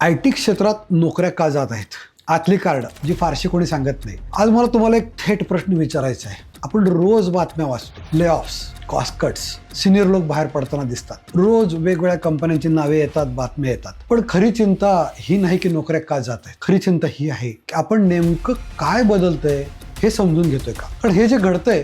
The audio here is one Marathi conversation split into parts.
आय टी क्षेत्रात नोकऱ्या का जात आहेत? आतली कार्ड जी फारशी कोणी सांगत नाही. आज मला तुम्हाला एक थेट प्रश्न विचारायचा आहे. आपण रोज बातम्या वाचतो. ले ऑफ्स कॉस्ट कट्स सिनियर लोक बाहेर पडताना दिसतात. रोज वेगवेगळ्या कंपन्यांची नावे येतात बातम्या येतात. पण खरी चिंता ही नाही की नोकऱ्या का जात आहेत. खरी चिंता ही आहे की आपण नेमकं काय बदलतंय हे समजून घेतोय का? पण हे जे घडतंय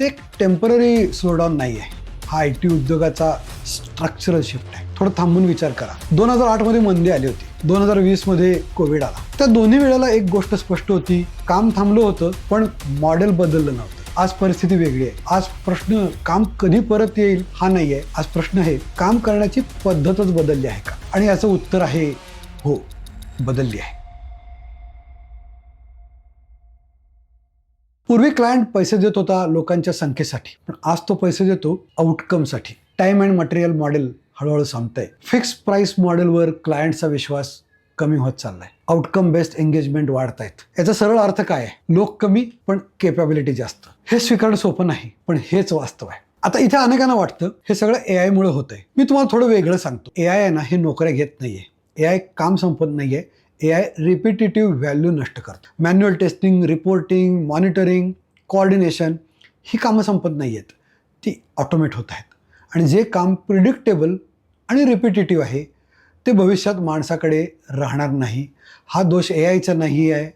ते एक टेंपररी स्लोडाऊन नाही आहे हा आय टी उद्योगाचा स्ट्रक्चरल शिफ्ट आहे. थोडं थांबून विचार करा. दोन हजार आठमध्ये मंदी आली होती. दोन हजार वीसमध्ये कोविड आला. त्या दोन्ही वेळेला एक गोष्ट स्पष्ट होती. काम थांबलं होतं पण मॉडेल बदललं नव्हतं. आज परिस्थिती वेगळी आहे. आज प्रश्न काम कधी परत येईल हा नाही आहे. आज प्रश्न आहे काम करण्याची पद्धतच बदलली आहे का? आणि याचं उत्तर आहे हो बदलली आहे. पूर्वी क्लायंट पैसे देत होता लोकांच्या संख्येसाठी. पण आज तो पैसे देतो आउटकमसाठी टाइम अँड मटेरियल मॉडेल हळूहळू संपतंय. फिक्स प्राईस मॉडेलवर क्लायंटचा विश्वास कमी होत चाललाय. आउटकम बेस्ड एंगेजमेंट वाढत आहेत याचा सरळ अर्थ काय आहे? लोक कमी पण केपॅबिलिटी जास्त. हे स्वीकारणं सोपं नाही पण हेच वास्तव आहे. आता इथे अनेकांना वाटतं हे सगळं ए आयमुळे होतंय. मी तुम्हाला थोडं वेगळं सांगतो. ए आय ना हे नोकऱ्या घेत नाहीये. ए आय काम संपत नाहीये. ए आय रिपिटेटिव्ह व्हॅल्यू नष्ट करतं. Manual testing reporting monitoring coordination ही कामं संपत नाही आहेत ती ऑटोमेट होत आहेत. आणि जे काम प्रिडिक्टेबल आणि रिपिटेटिव्ह आहे ते भविष्यात माणसाकडे राहणार नाही. हा दोष ए आयचा नाही आहे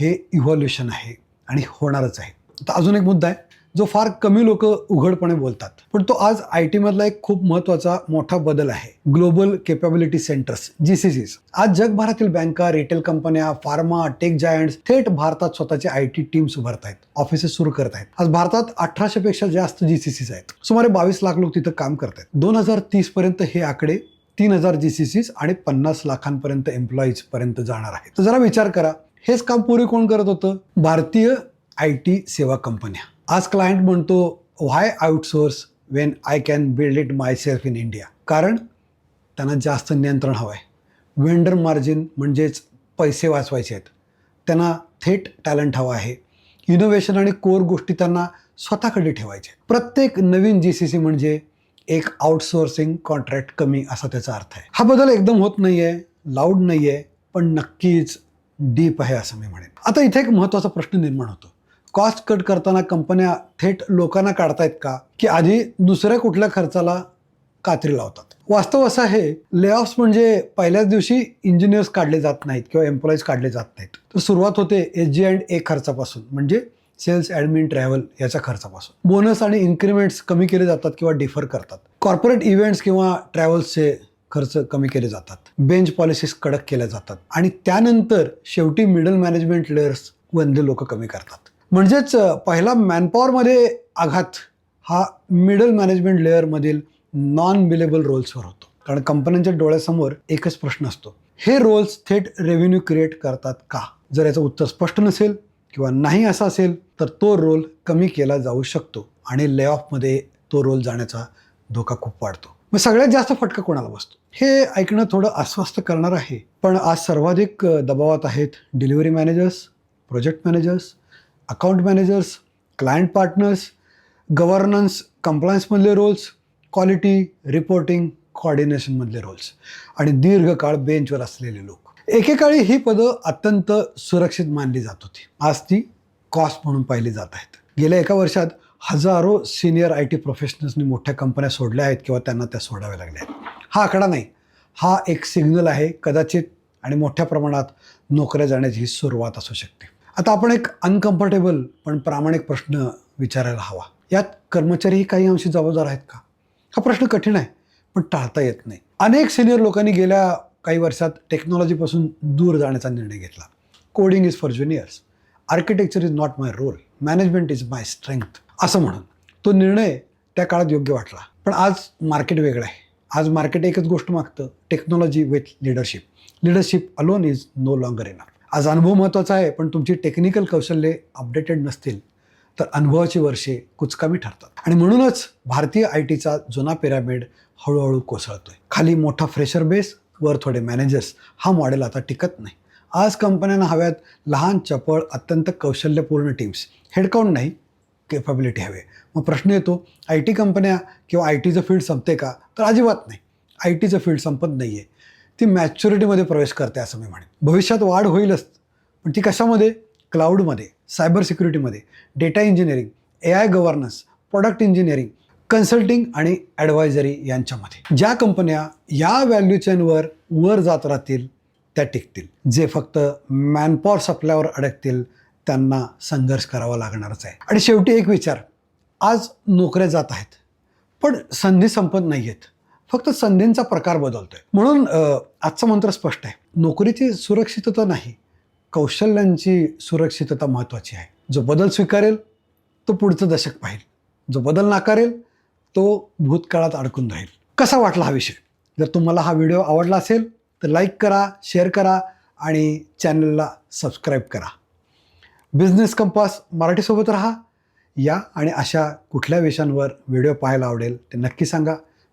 हे इव्हॉल्युशन आहे आणि होणारच आहे. आता अजून एक मुद्दा आहे. जो फार कमी लोक उघडपणे बोलतात. पण तो आज आय टीमधला एक खूप महत्त्वाचा मोठा बदल आहे. Global capability centres G C Cs आज जगभरातील बँका रिटेल कंपन्या फार्मा टेक जायंट्स थेट भारतात स्वतःचे आय टी टीम्स उभारत आहेत ऑफिसेस सुरू करत आहेत आज भारतात अठराशे पेक्षा जास्त जी सी सीज आहेत. सुमारे बावीस लाख लोक तिथं काम करत आहेत दोन हजार तीस पर्यंत हे आकडे तीन हजार जी सी सीज आणि पन्नास लाखांपर्यंत एम्प्लॉईज पर्यंत जाणार आहेत. तर जरा विचार करा हेच काम पूर्वी कोण करत होतं? भारतीय आय टी सेवा कंपन्या. आज क्लायंट म्हणतो why outsource when I can build it myself in India कारण त्यांना जास्त नियंत्रण हवं आहे वेंडर मार्जिन म्हणजेच पैसे वाचवायचे आहेत. त्यांना थेट टॅलेंट हवं आहे. इनोव्हेशन आणि कोर गोष्टी त्यांना स्वतःकडे ठेवायचे आहेत. प्रत्येक नवीन जी सी सी म्हणजे एक आउटसोर्सिंग कॉन्ट्रॅक्ट कमी असा त्याचा अर्थ आहे. हा बदल एकदम होत नाही आहे लाऊड नाही आहे पण नक्कीच डीप आहे असं मी म्हणेन. आता इथे एक महत्त्वाचा प्रश्न निर्माण होतो. कॉस्ट कट करताना कंपन्या थेट लोकांना काढतायत का? की आधी दुसऱ्या कुठल्या खर्चाला कात्री लावतात? वास्तव असं आहे लेऑफ्स म्हणजे पहिल्याच दिवशी इंजिनियर्स काढले जात नाहीत किंवा एम्प्लॉईज काढले जात नाहीत. तर सुरुवात होते एस जी अँड ए खर्चापासून म्हणजे सेल्स ॲडमिन ट्रॅव्हल याच्या खर्चापासून. बोनस आणि इन्क्रिमेंट्स कमी केले जातात किंवा डिफर करतात. कॉर्पोरेट इव्हेंट्स किंवा ट्रॅव्हल्सचे खर्च कमी केले जातात. बेंच पॉलिसीज कडक केल्या जातात. आणि त्यानंतर शेवटी मिडल मॅनेजमेंट लेयर्स वंदे लोक कमी करतात. म्हणजेच पहिला मॅनपॉवरमध्ये आघात हा मिडल मॅनेजमेंट लेअरमधील नॉन बिलेबल रोल्सवर होतो. कारण कंपन्यांच्या डोळ्यासमोर एकच प्रश्न असतो. हे रोल्स थेट रेव्हेन्यू क्रिएट करतात का? जर याचं उत्तर स्पष्ट नसेल किंवा नाही असं असेल तर तो रोल कमी केला जाऊ शकतो आणि लेऑफमध्ये तो रोल जाण्याचा धोका खूप वाढतो. मग सगळ्यात जास्त फटका कोणाला बसतो? हे ऐकणं थोडं अस्वस्थ करणार आहे. पण आज सर्वाधिक दबावात आहेत delivery managers project managers account managers client partners governance कंप्लायन्समधले roles quality reporting कॉर्डिनेशनमधले रोल्स आणि दीर्घकाळ बेंचवर असलेले लोक. एकेकाळी ही पदं अत्यंत सुरक्षित मानली जात होती. आज ती कॉस्ट म्हणून पाहिली जात आहेत. गेल्या एका वर्षात हजारो सिनियर आय टी प्रोफेशनल्सनी मोठ्या कंपन्या सोडल्या आहेत किंवा त्यांना त्या सोडाव्या लागल्या आहेत. हा आकडा नाही. हा एक सिग्नल आहे कदाचित आणि मोठ्या प्रमाणात नोकऱ्या जाण्याची ही सुरुवात असू शकते. आता आपण एक अनकम्फर्टेबल पण प्रामाणिक प्रश्न विचारायला हवा. यात कर्मचारीही काही अंशी जबाबदार आहेत का? हा प्रश्न कठीण आहे पण टाळता येत नाही. अनेक सिनियर लोकांनी गेल्या काही वर्षात टेक्नॉलॉजीपासून दूर जाण्याचा निर्णय घेतला. Coding is for juniors architecture is not my role management is my strength असं म्हणून तो निर्णय त्या काळात योग्य वाटला. पण आज मार्केट वेगळं आहे. आज मार्केट एकच गोष्ट मागतं technology with leadership leadership alone is no longer enough आज अनुभव महत्त्वाचा आहे पण तुमची टेक्निकल कौशल्ये अपडेटेड नसतील तर अनुभवाची वर्षे कुचकामी ठरतात. आणि म्हणूनच भारतीय आय टीचा जुना पिरामिड हळूहळू कोसळतोय. खाली मोठा फ्रेशर बेस वर थोडे मॅनेजर्स हा मॉडेल आता टिकत नाही. आज कंपन्यांना हव्यात लहान चपळ अत्यंत कौशल्यपूर्ण टीम्स हेडकाउंट नाही केपॅबिलिटी हवे. मग प्रश्न येतो आय टी कंपन्या किंवा आय टीचं फील्ड संपते का? तर अजिबात नाही. आय टीचं फील्ड संपत नाही आहे ती मॅच्युरिटीमध्ये प्रवेश करते असं मी म्हणेन. भविष्यात वाढ होईलच पण ती कशामध्ये? क्लाउडमध्ये cyber सिक्युरिटीमध्ये data engineering A I governance product engineering consulting आणि ॲडवायझरी यांच्यामध्ये. ज्या कंपन्या या व्हॅल्यू चेनवर वर जात राहतील त्या टिकतील. जे फक्त मॅनपॉवर सप्लायवर अडकतील त्यांना संघर्ष करावा लागणारच आहे. आणि शेवटी एक विचार आज नोकऱ्या जात आहेत पण संधी संपत नाही आहेत फक्त संधींचा प्रकार बदलतोय. म्हणून आजचा मंत्र स्पष्ट आहे. नोकरीची सुरक्षितता नाही कौशल्यांची सुरक्षितता महत्त्वाची आहे. जो बदल स्वीकारेल तो पुढचं दशक पाहिल. जो बदल नाकारेल तो भूतकाळात अडकून राहील. कसा वाटला हा विषय? जर तुम्हाला हा व्हिडिओ आवडला असेल तर लाईक करा शेअर करा आणि चॅनलला सबस्क्राईब करा. बिझनेस कंपास मराठीसोबत राहा. या आणि अशा कुठल्या विषयांवर व्हिडिओ पाहायला आवडेल ते नक्की सांगा.